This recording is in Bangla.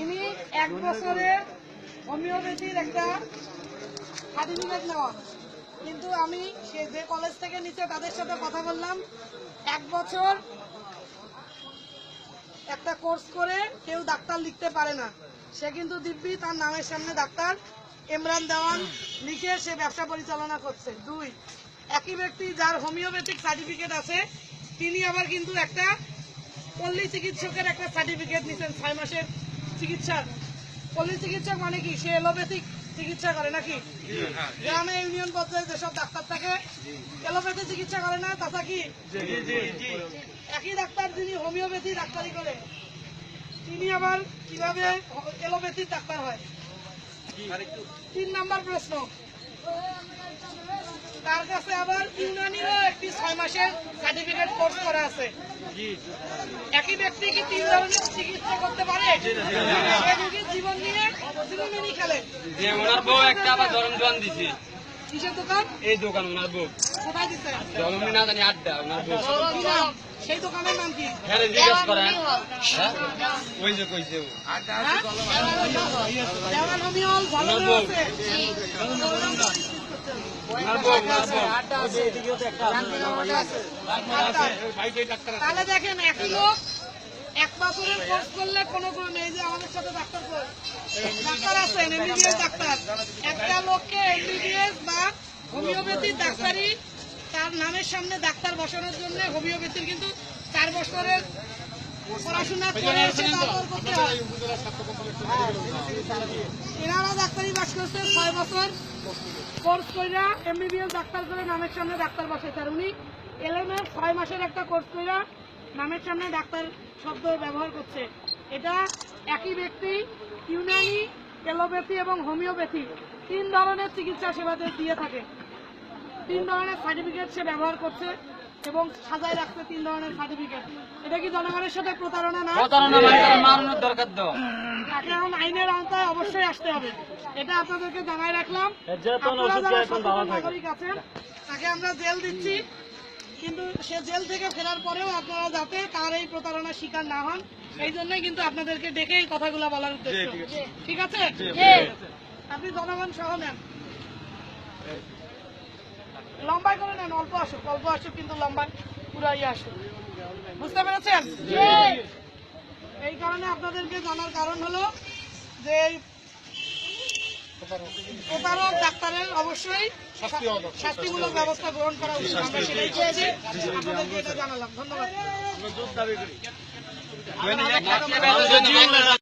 ইনি এক বছরের হোমিওপ্যাথির একটা সার্টিফিকেট নেওয়া কিন্তু আমি সে যে কলেজ থেকে নিচে তাদের সাথে কথা বললাম, এক বছর একটা কোর্স করে কেউ ডাক্তার লিখতে পারে না। সে কিন্তু দিব্যি, তার নামের সামনে ডাক্তার ইমরান দেওয়ান লিখে সে ব্যবসা পরিচালনা করছে। দুই, একই ব্যক্তি যার হোমিওপ্যাথিক সার্টিফিকেট আছে তিনি আবার কিন্তু একটা পল্লী চিকিৎসকের একটা সার্টিফিকেট নিচ্ছেন ছয় মাসের চিকিৎসার। পল্লী চিকিৎসক মানে কি? সে এলোপ্যাথিক চিকিৎসা করে নাকি? গ্রামে ইউনিয়ন পর্যায়ে যেসব ডাক্তার থাকে এলোপ্যাথি চিকিৎসা করে না তাছা কি? একই ডাক্তার যিনি হোমিওপ্যাথি ডাক্তারি করে তিনি আবার কীভাবে এলোপ্যাথির ডাক্তার হয়? তিন নাম্বার প্রশ্ন। তার কাছে আবার ইউনানিরও একটি ছয় মাসের সার্টিফিকেট কোর্স করা আছে। একই ব্যক্তি কি তিন ধরনের চিকিৎসা করতে পারে? জীবন নিয়ে সিনেমিনি খেলে। যে ওনার বউ একটা আবার ধরম দিছে। কিসের দোকান? এই দোকান ওনার বউ। কোথায় দিচ্ছে ধরম না জানি আড্ডা ওনার বউ। সেই দোকানের নাম কি? হ্যাঁ জিজ্ঞেস করেন? ওই যে কইছে ও। দেওয়ান হোমিওল ভালো আছে? ওনার বউ ওনার বউ। তাহলে দেখেন একই লোক এক বছরের কোর্স করলে কোনো কোনো নেই যে আমাদের সাথে ডাক্তার ডাক্তার আছেন এমবিবিএস ডাক্তার। একটা লোককে এমবিবিএস বা হোমিওপ্যাথির ডাক্তারি তার নামের সামনে ডাক্তার বসানোর জন্য হোমিওপ্যাথির কিন্তু চার বছরের পড়াশোনা করে এসে তারপর করতে হয়। এনারা ডাক্তারি পাস করছে ছয় বছর। কোর্স কইরা এমবিবিএস ডাক্তার করে নামের সামনে ডাক্তার বসে স্যার উনি এলএমএর ছয় মাসের একটা কোর্স কইরা নামের সামনে ডাক্তার শব্দ ব্যবহার করছে। এটা একই ব্যক্তি ইউনানি এলোপ্যাথি এবং হোমিওপ্যাথি। তিন ধরনের চিকিৎসা সেবাতে দিয়ে থাকে। তিন ধরনের সার্টিফিকেট সে ব্যবহার করছে এবং সাজায় রাখছে তিন ধরনের সার্টিফিকেট এটা কি জনগণের সাথে প্রতারণা না? প্রতারণা মানে তারা মারানোর দরকার তাকে এখন আইনের আওতায় অবশ্যই আসতে হবে। এটা আপনাদেরকে জানাই রাখলাম। আপনারা নাগরিক আছেন তাকে আমরা জেল দিচ্ছি। কিন্তু সে জেল থেকে ফেরার পরেও আপনারা যাতে তার এই প্রতারণার শিকার না হন এই জন্যই কিন্তু আপনাদেরকে ডেকে এই কথাগুলো বলার উদ্দেশ্য। ঠিক আছে। আপনি জনগণ সহ নেন। নেন অল্প আসুক অল্প আসুক কিন্তু লম্বাই পুরাই আসুক বুঝতে পেরেছেন এই কারণে আপনাদেরকে জানার কারণ হলো যে প্রতারক ডাক্তারের অবশ্যই শাস্তিমূলক ব্যবস্থা গ্রহণ করা উচিত আমরা সেটাই চেয়েছি আপনাদেরকে এটা জানালাম ধন্যবাদ